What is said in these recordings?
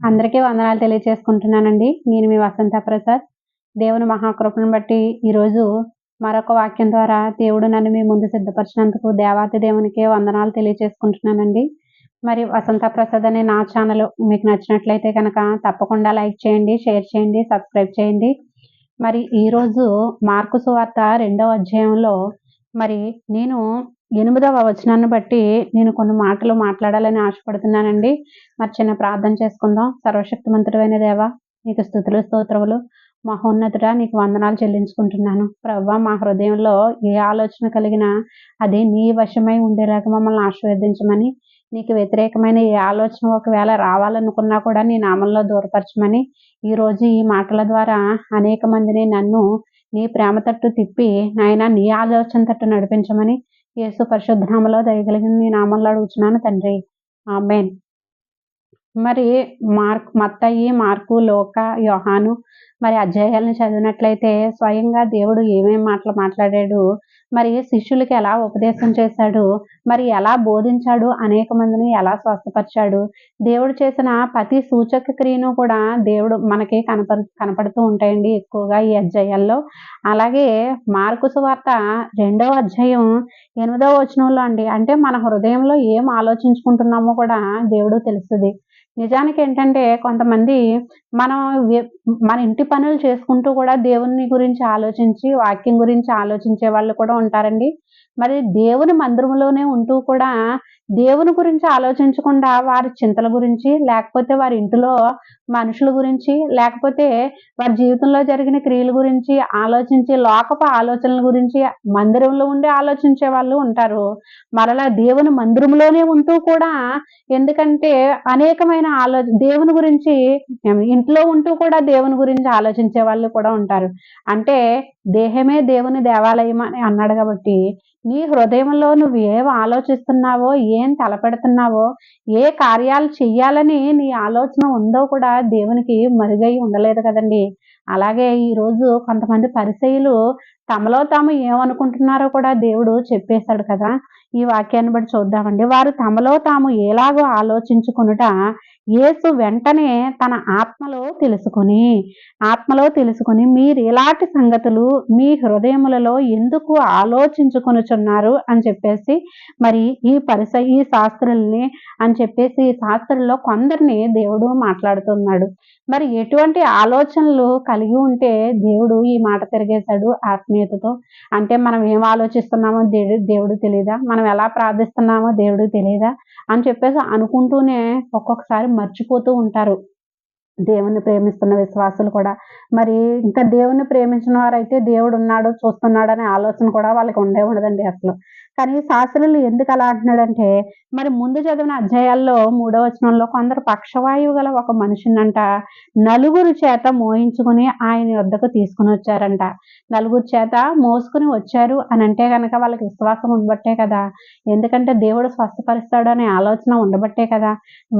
అందరికీ వందనాలు తెలియచేసుకుంటున్నానండి. నేను మీ వసంత ప్రసాద్. దేవుని మహాకృపను బట్టి ఈరోజు మరొక వాక్యం ద్వారా దేవుడు నన్ను మీ ముందు సిద్ధపరిచినందుకు దేవాతి దేవునికి వందనాలు తెలియచేసుకుంటున్నానండి. మరి వసంత ప్రసాద్ అనే నా ఛానల్ మీకు నచ్చినట్లయితే కనుక తప్పకుండా లైక్ చేయండి షేర్ చేయండి సబ్స్క్రైబ్ చేయండి. మరి ఈరోజు మార్కు సువార్త రెండవ అధ్యాయంలో మరి నేను ఎనిమిదవ వచనాన్ని బట్టి నేను కొన్ని మాటలు మాట్లాడాలని ఆశపడుతున్నానండి. మరి చిన్న ప్రార్థన చేసుకుందాం. సర్వశక్తిమంతుడైన దేవా నీకు స్థుతులు స్తోత్రములు మహోన్నతుడ నీకు వందనాలు చెల్లించుకుంటున్నాను. ప్రవ్వ మా హృదయంలో ఏ ఆలోచన కలిగినా అది నీ వశమై ఉండేలాగా మమ్మల్ని ఆశీర్వదించమని నీకు వ్యతిరేకమైన ఏ ఆలోచన ఒకవేళ రావాలనుకున్నా కూడా నీ నామంలో దూరపరచమని ఈరోజు ఈ మాటల ద్వారా అనేక మందిని నన్ను నీ ప్రేమ తట్టు తిప్పి నాయన నీ ఆలోచన తట్టు నడిపించమని యేసు పరిశుద్ధనామలో దయగలిగిన నీ నామంలో అడుగుతున్నాను తండ్రి. ఆమెన్. మరి మార్క్ మత్తయి మార్కు లోక యోహాను మరి అధ్యాయాలను చదివినట్లయితే స్వయంగా దేవుడు ఏమేమి మాటలు మాట్లాడాడు? మరి శిష్యులకి ఎలా ఉపదేశం చేశాడు? మరి ఎలా బోధించాడు? అనేక మందిని ఎలా స్వస్థపరిచాడు? దేవుడు చేసిన ప్రతి సూచక క్రియను కూడా దేవుడు మనకి కనపడు కనపడుతూ ఉంటాయండి ఎక్కువగా ఈ అధ్యాయాల్లో. అలాగే మార్కు సువార్త రెండవ అధ్యాయం ఎనిమిదవ వచనంలో అండి అంటే మన హృదయంలో ఏం ఆలోచించుకుంటున్నామో కూడా దేవుడు తెలుస్తుంది. నిజానికి ఏంటంటే కొంతమంది మనం మన ఇంటి పనులు చేసుకుంటూ కూడా దేవుని గురించి ఆలోచించి వాక్యం గురించి ఆలోచించే వాళ్ళు కూడా ఉంటారండి. మరి దేవుని మందిరంలోనే ఉంటూ కూడా దేవుని గురించి ఆలోచించకుండా వారి చింతల గురించి లేకపోతే వారి ఇంటిలో మనుషుల గురించి లేకపోతే వారి జీవితంలో జరిగిన క్రియల గురించి ఆలోచించి లోకపు ఆలోచనల గురించి మందిరంలో ఉండి ఆలోచించే వాళ్ళు ఉంటారు. మరలా దేవుని మందిరంలోనే ఉంటూ కూడా ఎందుకంటే అనేకమైన ఆలో దేవుని గురించి ఇంట్లో ఉంటూ కూడా దేవుని గురించి ఆలోచించే వాళ్ళు కూడా ఉంటారు. అంటే దేహమే దేవుని దేవాలయం అని అన్నాడు కాబట్టి నీ హృదయంలో నువ్వు ఏం ఆలోచిస్తున్నావో ఏం తలపెడుతున్నావో ఏ కార్యాలు చెయ్యాలని నీ ఆలోచన ఉందో కూడా దేవునికి మరుగై ఉండలేదు కదండి. అలాగే ఈరోజు కొంతమంది పరిచయులు తమలో తాము ఏమనుకుంటున్నారో కూడా దేవుడు చెప్పేశాడు కదా. ఈ వాక్యాన్ని బట్టి చూద్దామండి. వారు తమలో తాము ఎలాగో ఆలోచించుకునుట యేసు వెంటనే తన ఆత్మలో తెలుసుకొని ఆత్మలో తెలుసుకొని మీరు ఎలాంటి సంగతులు మీ హృదయములలో ఎందుకు ఆలోచించుకొనుచున్నారు అని చెప్పేసి మరి ఈ పరిస ఈ శాస్త్రుల్ని అని చెప్పేసి ఈ శాస్త్రుల్లో కొందరిని దేవుడు మాట్లాడుతున్నాడు. మరి ఎటువంటి ఆలోచనలు కలిగి ఉంటే దేవుడు ఈ మాట తిరిగేశాడు. ఆత్మీయతతో అంటే మనం ఏం ఆలోచిస్తున్నామో దేవుడు దేవుడు తెలియదా మనం ఎలా ప్రార్థిస్తున్నామో దేవుడు తెలియదా అని చెప్పేసి అనుకుంటూనే ఒక్కొక్కసారి మర్చిపోతూ ఉంటారు. దేవుణ్ణి ప్రేమిస్తున్న విశ్వాసులు కూడా. మరి ఇంకా దేవుణ్ణి ప్రేమించిన వారైతే దేవుడు ఉన్నాడు చూస్తున్నాడు అనే ఆలోచన కూడా వాళ్ళకి ఉండే ఉండదండి అసలు. కానీ శాస్త్రులు ఎందుకు అలా అంటున్నాడంటే మరి ముందు చదివిన అధ్యాయాల్లో మూడవ వచనంలో కొందరు పక్షవాయువు గల ఒక మనిషినంట నలుగురు చేత మోయించుకుని ఆయన వద్దకు తీసుకుని వచ్చారంట. నలుగురు చేత మోసుకుని వచ్చారు అని అంటే కనుక వాళ్ళకి విశ్వాసం ఉండబట్టే కదా. ఎందుకంటే దేవుడు స్వస్థపరుస్తాడు అనే ఆలోచన ఉండబట్టే కదా.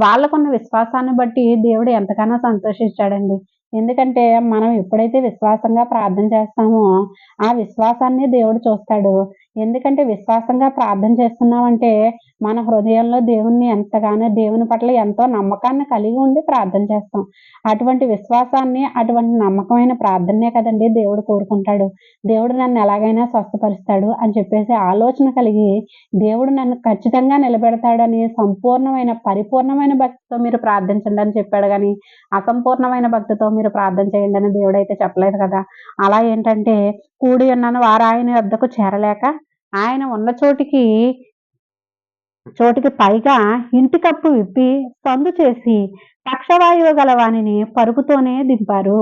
వాళ్ళకున్న విశ్వాసాన్ని బట్టి దేవుడు ఎంతగానో సంతోషించాడండి. ఎందుకంటే మనం ఎప్పుడైతే విశ్వాసంగా ప్రార్థన చేస్తామో ఆ విశ్వాసాన్ని దేవుడు చూస్తాడు. ఎందుకంటే విశ్వాసంగా ప్రార్థన చేస్తున్నామంటే మన హృదయంలో దేవుణ్ణి ఎంతగానో దేవుని పట్ల ఎంతో నమ్మకాన్ని కలిగి ఉండి ప్రార్థన చేస్తాం. అటువంటి విశ్వాసాన్ని అటువంటి నమ్మకమైన ప్రార్థనే కదండి దేవుడు కోరుకుంటాడు. దేవుడు నన్ను ఎలాగైనా స్వస్థపరుస్తాడు అని చెప్పేసి ఆలోచన కలిగి దేవుడు నన్ను ఖచ్చితంగా నిలబెడతాడని సంపూర్ణమైన పరిపూర్ణమైన భక్తితో మీరు ప్రార్థించండి అని చెప్పాడు కానీ అసంపూర్ణమైన భక్తితో మీరు ప్రార్థన చేయండి అని దేవుడు అయితే చెప్పలేదు కదా. అలా ఏంటంటే కూడి ఉన్నాను వారు ఆయన వద్దకు చేరలేక ఆయన ఉన్న చోటికి చోటికి పైగా ఇంటి కప్పు విప్పి సందు చేసి పక్షవాయువు గల వాణిని పరుగుతోనే దింపారు.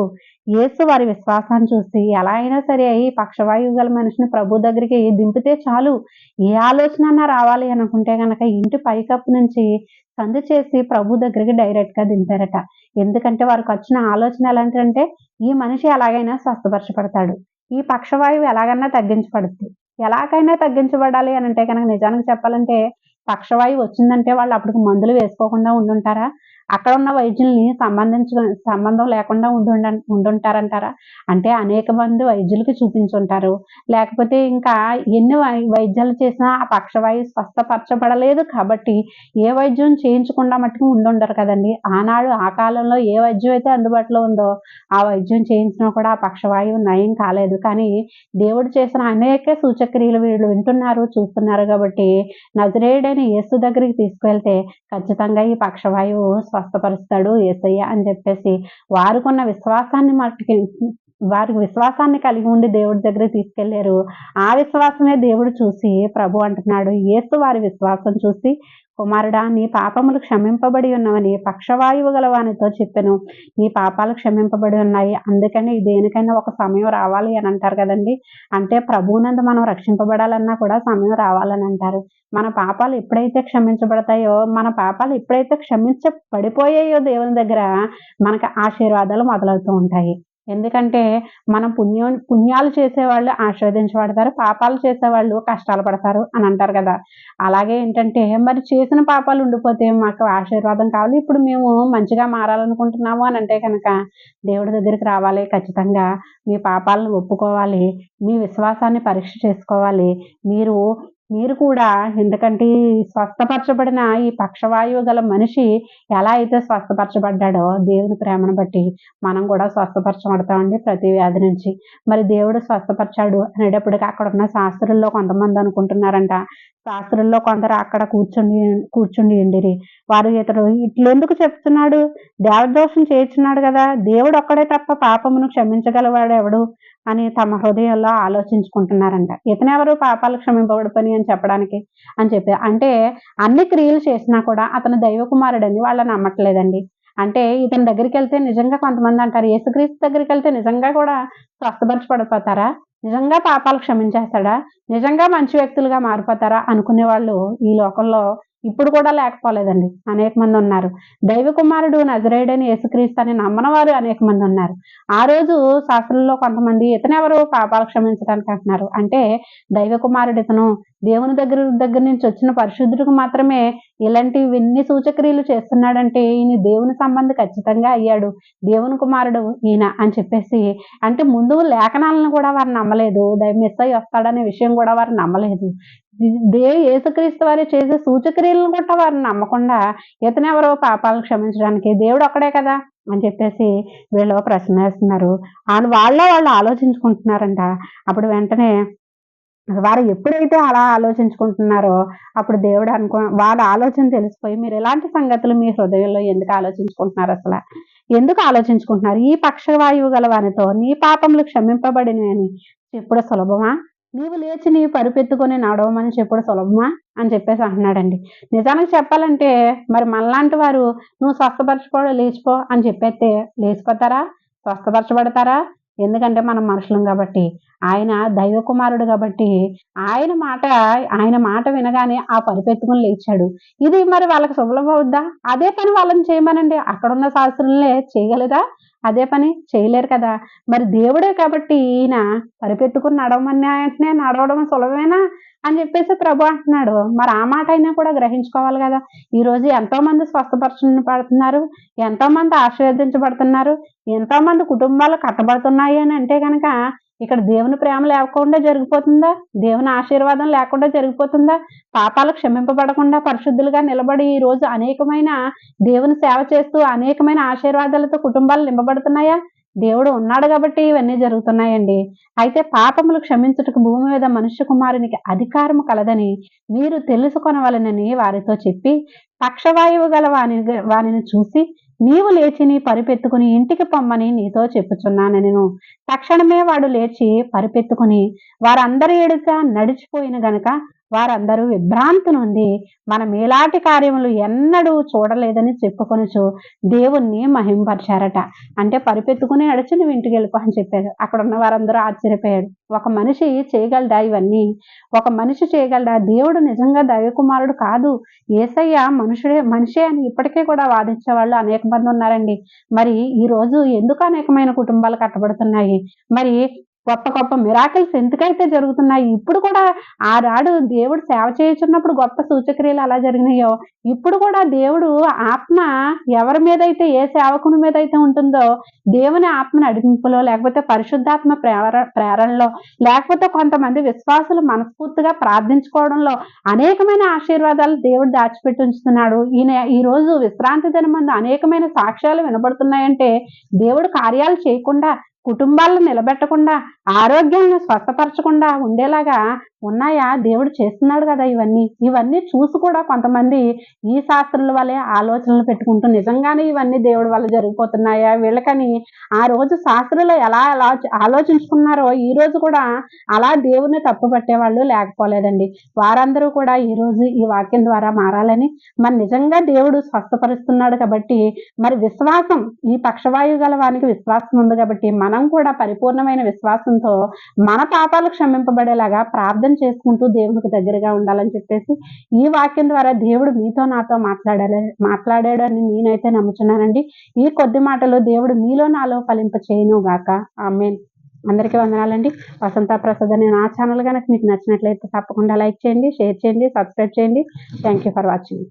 యేసు వారి విశ్వాసాన్ని చూసి ఎలా అయినా సరే ఈ పక్షవాయువు గల మనిషిని ప్రభు దగ్గరికి దింపితే చాలు. ఏ ఆలోచన రావాలి అనుకుంటే గనక ఇంటి పైకప్పు నుంచి సందు చేసి ప్రభు దగ్గరికి డైరెక్ట్గా దింపారట. ఎందుకంటే వారికి వచ్చిన ఆలోచన ఎలాంటిదంటే ఈ మనిషి ఎలాగైనా స్వస్థపరచబడతాడు. ఈ పక్షవాయువు ఎలాగైనా తగ్గించబడుతుంది ఎలాగైనా తగ్గించబడాలి అని అంటే కనుక నిజానికి చెప్పాలంటే పక్షవాయువు వచ్చిందంటే వాళ్ళు అప్పటికి మందులు వేసుకోకుండా ఉండుంటారా? అక్కడ ఉన్న వైద్యుల్ని సంబంధించ సంబంధం లేకుండా ఉండు ఉండుంటారంటారా? అంటే అనేక మంది వైద్యులకి చూపించుంటారు. లేకపోతే ఇంకా ఎన్ని వై- వైద్యాలు చేసినా ఆ పక్షవాయు స్వస్థపరచబడలేదు కాబట్టి ఏ వైద్యం చేయించకుండా మట్టుకు ఉండుండరు కదండి. ఆనాడు ఆ కాలంలో ఏ వైద్యం అయితే అందుబాటులో ఉందో ఆ వైద్యం చేయించినా కూడా ఆ పక్షవాయువు నయం కాలేదు. కానీ దేవుడు చేసిన అనేక సూచక్రియలు వీళ్ళు వింటున్నారు చూస్తున్నారు కాబట్టి నజరేయుడైన యేసు దగ్గరికి తీసుకువెళ్తే ఖచ్చితంగా ఈ పక్షవాయువు స్వస్థపరుస్తాడు ఏసయ్య అని చెప్పేసి వారికున్న విశ్వాసాన్ని మట్టుకి వారికి విశ్వాసాన్ని కలిగి ఉండి దేవుడి దగ్గర తీసుకెళ్ళారు. ఆ విశ్వాసమే దేవుడు చూసి ప్రభు అంటున్నాడు. ఏసు వారి విశ్వాసం చూసి కుమారుడా నీ పాపములు క్షమింపబడి ఉన్నవని పక్షవాయువు గలవానితో చెప్పాను. నీ పాపాలు క్షమింపబడి ఉన్నాయి. అందుకని దేనికైనా ఒక సమయం రావాలి అని అంటారు కదండి. అంటే ప్రభువునందు మనం రక్షింపబడాలన్నా కూడా సమయం రావాలని అంటారు. మన పాపాలు ఎప్పుడైతే క్షమించబడతాయో మన పాపాలు ఎప్పుడైతే క్షమించబడిపోయాయో దేవుని దగ్గర మనకు ఆశీర్వాదాలు మొదలవుతూ ఉంటాయి. ఎందుకంటే మనం పుణ్యం పుణ్యాలు చేసేవాళ్ళు ఆశీర్వదించబడతారు పాపాలు చేసేవాళ్ళు కష్టాలు పడతారు అని అంటారు కదా. అలాగే ఏంటంటే మరి చేసిన పాపాలు ఉండిపోతే మాకు ఆశీర్వాదం కావాలి. ఇప్పుడు మేము మంచిగా మారాలనుకుంటున్నాము అని అంటే కనుక దేవుడి దగ్గరికి రావాలి ఖచ్చితంగా. మీ పాపాలను ఒప్పుకోవాలి. మీ విశ్వాసాన్ని పరీక్ష చేసుకోవాలి. మీరు మీరు కూడా ఎందుకంటే స్వస్థపరచబడిన ఈ పక్షవాయువు గల మనిషి ఎలా అయితే స్వస్థపరచబడ్డాడో దేవుని ప్రేమను బట్టి మనం కూడా స్వస్థపరచబడతామండి ప్రతి వ్యాధి నుంచి. మరి దేవుడు స్వస్థపరిచాడు అనేటప్పటికి అక్కడ ఉన్న శాస్త్రుల్లో కొంతమంది అనుకుంటున్నారంట శాస్త్రుల్లో కొందరు అక్కడ కూర్చుని కూర్చుండి వారు ఇతడు ఇట్లెందుకు చెప్తున్నాడు? దేవదోషం చేర్చున్నాడు కదా. దేవుడు ఒక్కడే తప్ప పాపమును క్షమించగలవాడు ఎవడు అని తమ హృదయంలో ఆలోచించుకుంటున్నారంట. ఇతనెవరు పాపాలు క్షమింపబడి పని అని చెప్పడానికి అని చెప్పి అంటే అన్ని క్రియలు చేసినా కూడా అతను దైవ కుమారుడని వాళ్ళని నమ్మట్లేదండి. అంటే ఇతని దగ్గరికి వెళ్తే నిజంగా కొంతమంది అంటారు యేసుక్రీస్తు దగ్గరికి వెళ్తే నిజంగా కూడా స్వస్థపరచబడిపోతారా? నిజంగా పాపాలు క్షమించేస్తాడా? నిజంగా మంచి వ్యక్తులుగా మారిపోతారా? అనుకునే వాళ్ళు ఈ లోకంలో ఇప్పుడు కూడా లేకపోలేదండి. అనేక మంది ఉన్నారు. దైవ కుమారుడు నజరేయుడని యేసుక్రీస్తు అని నమ్మని వారు అనేక మంది ఉన్నారు. ఆ రోజు శాస్త్రంలో కొంతమంది ఇతనెవరు పాపాలు క్షమించడానికి అంటున్నారు. అంటే దైవ కుమారుడు ఇతను దేవుని దగ్గర దగ్గర నుంచి వచ్చిన పరిశుద్ధుడికి మాత్రమే ఇలాంటి ఎన్ని సూచక్రియలు చేస్తున్నాడంటే ఈయన దేవుని సంబంధి ఖచ్చితంగా అయ్యాడు. దేవుని కుమారుడు ఈయన అని చెప్పేసి అంటే ముందు లేఖనాలను కూడా వారు నమ్మలేదు. మిస్ అయ్యి వస్తాడనే విషయం కూడా వారు నమ్మలేదు. దే యేసుక్రీస్తు వారు చేసే సూచక్రియలను కూడా వారు నమ్మకుండా ఇతనెవరో పాపాలు క్షమించడానికి దేవుడు ఒక్కడే కదా అని చెప్పేసి వీళ్ళు ప్రశ్న వేస్తున్నారు. అని వాళ్ళ వాళ్ళు ఆలోచించుకుంటున్నారంట. అప్పుడు వెంటనే వారు ఎప్పుడైతే అలా ఆలోచించుకుంటున్నారో అప్పుడు దేవుడు అనుకో వాళ్ళ ఆలోచన తెలిసిపోయి మీరు ఎలాంటి సంగతులు మీ హృదయంలో ఎందుకు ఆలోచించుకుంటున్నారు అసలు? ఎందుకు ఆలోచించుకుంటున్నారు? ఈ పక్షవాయువు గల వారితో నీ పాపములు క్షమింపబడినవి చెప్పుడు సులభమా? నీవు లేచి నీవు పరుపెత్తుకొని నడవమని చెప్పుడు సులభమా? అని చెప్పేసి అంటున్నాడండి. నిజానికి చెప్పాలంటే మరి మనలాంటి వారు నువ్వు స్వస్థపరచుకో లేచిపో అని చెప్పేస్తే లేచిపోతారా? స్వస్థపరచబడతారా? ఎందుకంటే మనం మనుషులం కాబట్టి. ఆయన దైవ కుమారుడు కాబట్టి ఆయన మాట ఆయన మాట వినగానే ఆ పరిపెత్తుకుని లేచాడు. ఇది మరి వాళ్ళకి సులభం అవుద్దా? అదే పని వాళ్ళని చేయమనండి. అక్కడున్న శాస్త్రులే చేయగలరా? అదే పని చేయలేరు కదా. మరి దేవుడే కాబట్టి ఈయన పరిపెత్తుకుని నడవమని వెంటనే నడవడం సులభమేనా అని చెప్పేసి ప్రభు అంటున్నాడు. మరి ఆ మాట అయినా కూడా గ్రహించుకోవాలి కదా. ఈరోజు ఎంతోమంది ఎంతో మంది పడుతున్నారు ఎంతో మంది ఆశీర్వదించబడుతున్నారు ఎంతో మంది కుటుంబాలు కట్టబడుతున్నాయి అని అంటే కనుక ఇక్కడ దేవుని ప్రేమ లేకుండా జరిగిపోతుందా? దేవుని ఆశీర్వాదం లేకుండా జరిగిపోతుందా? పాపాలు క్షమింపబడకుండా పరిశుద్ధులుగా నిలబడి ఈ రోజు అనేకమైన దేవుని సేవ చేస్తూ అనేకమైన ఆశీర్వాదాలతో కుటుంబాలు నింపబడుతున్నాయా? దేవుడు ఉన్నాడు కాబట్టి ఇవన్నీ జరుగుతున్నాయండి. అయితే పాపములు క్షమించుటకు భూమి మీద మనుష్య కుమారునికి అధికారము కలదని మీరు తెలుసుకొనవలనని వారితో చెప్పి పక్షవాయువు గల వాని వానిని చూసి నీవు లేచి నీ పరిపెత్తుకుని ఇంటికి పొమ్మని నీతో చెప్పుచున్నాను నేను. తక్షణమే వాడు లేచి పరిపెత్తుకుని వారందరి ఎడుక నడిచిపోయిన గనుక వారందరూ విభ్రాంతి నుండి మనం ఇలాంటి కార్యములు ఎన్నడూ చూడలేదని చెప్పుకొనుచు దేవుణ్ణి మహింపరిచారట. అంటే పరిపెత్తుకుని నడిచి నువ్వు ఇంటికి వెళ్ళిపో అని చెప్పాడు. అక్కడ ఉన్న వారందరూ ఆశ్చర్యపోయాడు ఒక మనిషి చేయగలడా ఇవన్నీ? ఒక మనిషి చేయగలడా? దేవుడు నిజంగా దైవకుమారుడు కాదు. ఏసయ్య మనుషుడే మనిషే అని ఇప్పటికే కూడా వాదించే వాళ్ళు అనేక మంది ఉన్నారండి. మరి ఈరోజు ఎందుకు అనేకమైన కుటుంబాలు కట్టబడుతున్నాయి? మరి గొప్ప గొప్ప మిరాకిల్స్ ఎందుకైతే జరుగుతున్నాయి? ఇప్పుడు కూడా ఆనాడు దేవుడు సేవ చేయుచున్నప్పుడు గొప్ప సూచక్రియలు అలా జరిగినాయో ఇప్పుడు కూడా దేవుడు ఆత్మ ఎవరి మీద అయితే ఏ సేవకుని మీద అయితే ఉంటుందో దేవుని ఆత్మ నడిపింపులో లేకపోతే పరిశుద్ధాత్మ ప్రేర ప్రేరణలో లేకపోతే కొంతమంది విశ్వాసులు మనస్ఫూర్తిగా ప్రార్థించుకోవడంలో అనేకమైన ఆశీర్వాదాలు దేవుడు దాచిపెట్టి ఉంచుతున్నాడు. ఈయన ఈ రోజు విశ్రాంతి దినం మందు అనేకమైన సాక్ష్యాలు వినబడుతున్నాయంటే దేవుడు కార్యాలు చేయకుండా కుటుంబాలను నిలబెట్టకుండా ఆరోగ్యాన్ని స్వస్థపరచకుండా ఉండేలాగా ఉన్నాయా? దేవుడు చేస్తున్నాడు కదా ఇవన్నీ. ఇవన్నీ చూసి కూడా కొంతమంది ఈ శాస్త్రుల వల్లే ఆలోచనలు పెట్టుకుంటూ నిజంగానే ఇవన్నీ దేవుడి వల్ల జరిగిపోతున్నాయా? వీళ్ళకని ఆ రోజు శాస్త్రులు ఎలా ఆలోచించుకున్నారో ఈ రోజు కూడా అలా దేవుని తప్పు పట్టేవాళ్ళు లేకపోలేదండి. వారందరూ కూడా ఈ రోజు ఈ వాక్యం ద్వారా మారాలని మరి నిజంగా దేవుడు స్వస్థపరుస్తున్నాడు కాబట్టి మరి విశ్వాసం ఈ పక్షవాయువు గల వానికి విశ్వాసం ఉంది కాబట్టి మనం కూడా పరిపూర్ణమైన విశ్వాసం విశ్వాసంతో మన పాపాలు క్షమింపబడేలాగా ప్రార్థన చేసుకుంటూ దేవునికి దగ్గరగా ఉండాలని చెప్పేసి ఈ వాక్యం ద్వారా దేవుడు మీతో నాతో మాట్లాడాలి మాట్లాడాడు అని నేనైతే నమ్ముచున్నానండి. ఈ కొద్ది మాటలు దేవుడు మీలో నాలో ఫలింప చేయను గాక. ఆమె అందరికీ వందనాలండి. వసంత ప్రసాద్ అనే నా ఛానల్ కనుక మీకు నచ్చినట్లయితే తప్పకుండా లైక్ చేయండి షేర్ చేయండి సబ్స్క్రైబ్ చేయండి. Thank you for watching.